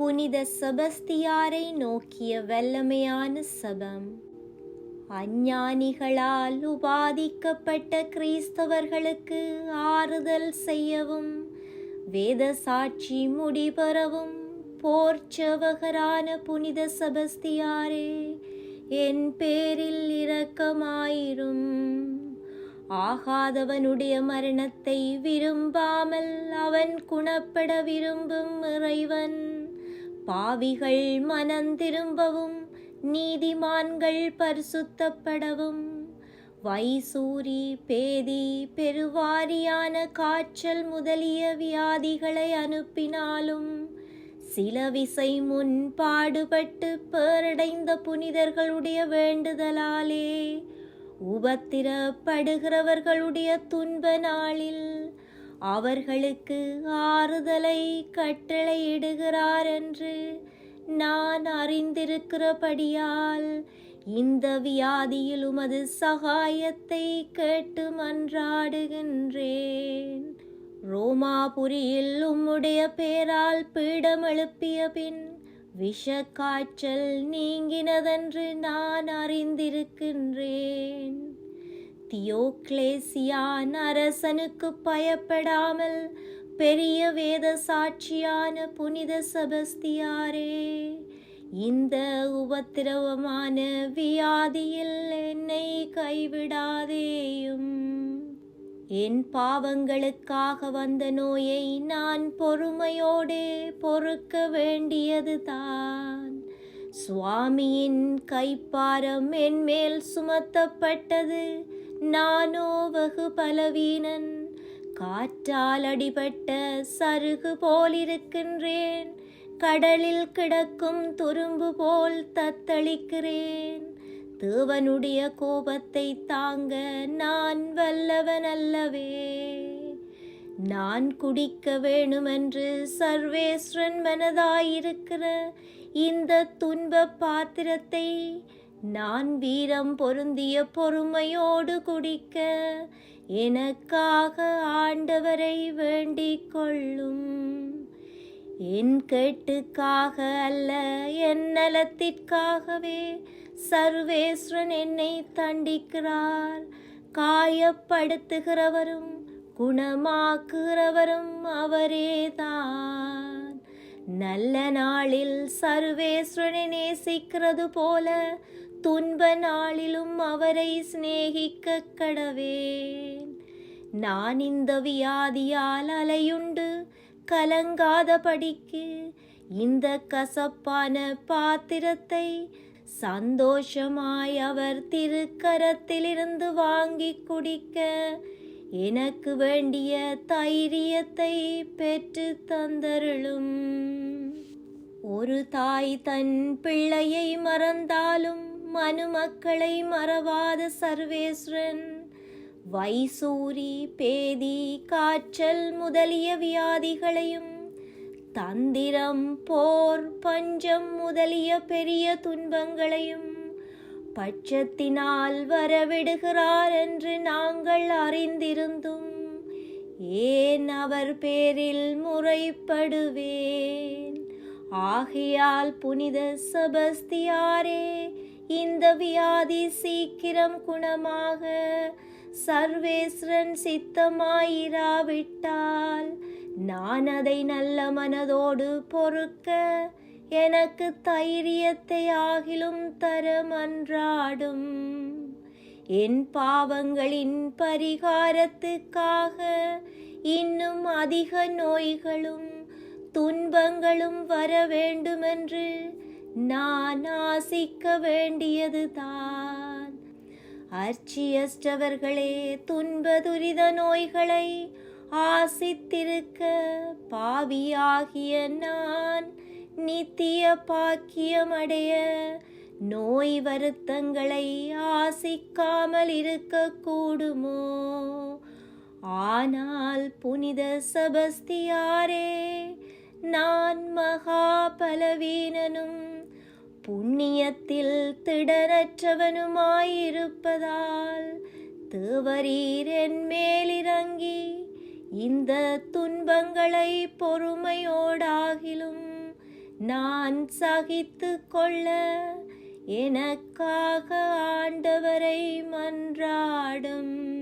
புனித செபஸ்தியாரை நோக்கிய வல்லமையான சபம். அஞ்ஞானிகளால் உபாதிக்கப்பட்ட கிறிஸ்தவர்களுக்கு ஆறுதல் செய்யவும் வேத சாட்சி முடிபெறவும் போர்ச்சவகரான புனித செபஸ்தியாரே என் பேரில் இரக்கமாயிரும். ஆகாதவனுடைய மரணத்தை விரும்பாமல் அவன் குணப்பட விரும்பும் இறைவன். பாவிகள் மனந்திரும்பவும் நீதிமான்கள் பரிசுத்தப்படவும். வைசூரி பேதி பெருவாரியான காய்ச்சல் முதலிய வியாதிகளை அனுப்பினாலும் சில விசை முன் பாடுபட்டு பேரடைந்த புனிதர்களுடைய வேண்டுதலாலே உபத்திரப்படுகிறவர்களுடைய துன்ப நாளில் அவர்களுக்கு ஆறுதலை கட்டளையிடுகிறார் என்று நான் அறிந்திருக்கிறபடியால் இந்த வியாதியில் உமது சகாயத்தை கேட்டு மன்றாடுகின்றேன். ரோமாபுரியில் உம்முடைய பேரால் பீடம் எழுப்பிய பின் விஷக்காய்ச்சல் நீங்கினதென்று நான் அறிந்திருக்கின்றேன். தியோக்லேசியான் அரசனுக்கு பயப்படாமல் பெரிய வேத சாட்சியான புனித சபஸ்தியாரே இந்த உபத்திரவமான வியாதியில் என்னை கைவிடாதேயும். என் பாவங்களுக்காக வந்த நோயை நான் பொறுமையோடே பொறுக்க வேண்டியதுதான் சுவாமியின் கைப்பாரம் என் மேல் சுமத்தப்பட்டது. நானோ வகு பலவீனன். காற்றால் அடிபட்ட சருகு போலிருக்கின்றேன். கடலில் கிடக்கும் துரும்பு போல் தத்தளிக்கிறேன். தேவனுடைய கோபத்தை தாங்க நான் வல்லவன் அல்லவே. நான் குடிக்க வேணுமென்று சர்வேஸ்வரன் மனதாயிருக்கிற இந்த துன்ப பாத்திரத்தை நான் வீரம் பொருந்திய பொறுமையோடு குடிக்க எனக்காக ஆண்டவரை வேண்டிக் கொள்ளும். என் கேட்டுக்காக அல்ல என் நலத்திற்காகவே சர்வேஸ்வரன் என்னை தண்டிக்கிறார். காயப்படுத்துகிறவரும் குணமாக்குகிறவரும் அவரேதான் நல்ல நாளில் சர்வேஸ்வரனை நேசிக்கிறது போல துன்ப நாளிலும் அவரை சிநேகிக்க கடவேன். நான் இந்த வியாதியால் அலையுண்டு கலங்காதபடிக்கு இந்த கசப்பான பாத்திரத்தை சந்தோஷமாய் அவர் திருக்கரத்திலிருந்து வாங்கி குடிக்க எனக்கு வேண்டிய தைரியத்தை பெற்று தந்தருளும். ஒரு தாய் தன் பிள்ளையை மறந்தாலும் மனுமக்களை மறவாத சர்வேஸ்வரன். வைசூரி பேதி காய்ச்சல் முதலிய வியாதிகளையும் தந்திரம் போர் பஞ்சம் முதலிய பெரிய துன்பங்களையும் பட்சத்தினால் வரவிடுகிறார் என்று நாங்கள் அறிந்திருந்தும் ஏன் அவர் பேரில் முறைப்படுவேன்? ஆகையால் புனித செபஸ்தியாரே இந்த வியாதி சீக்கிரம் குணமாக. சர்வேஸ்வரன் சித்தமாயிராவிட்டால் நான் அதை நல்ல மனதோடு பொறுக்க எனக்கு தைரியத்தை ஆகிலும் தர மன்றாடும். என் பாவங்களின் பரிகாரத்துக்காக இன்னும் அதிக நோய்களும் துன்பங்களும் வர வேண்டுமென்று நான் ஆசிக்க வேண்டியதுதான். அர்ச்சியஸ்டவர்களே துன்ப துரித நோய்களை ஆசித்திருக்க பாவியாகிய நான் நித்திய பாக்கியமடைய நோய் வருத்தங்களை ஆசிக்காமல் இருக்க கூடுமோ ஆனால் புனித சபஸ்தியாரே நான் மகா பலவீனனும் புண்ணியத்தில் திடனற்றவனுமாயிருப்பதால் தேவரீர் என் மேலிறங்கி இந்த துன்பங்களை பொறுமையோடாகிலும் நான் சகித்து கொள்ள எனக்காக ஆண்டவரை மன்றாடும்.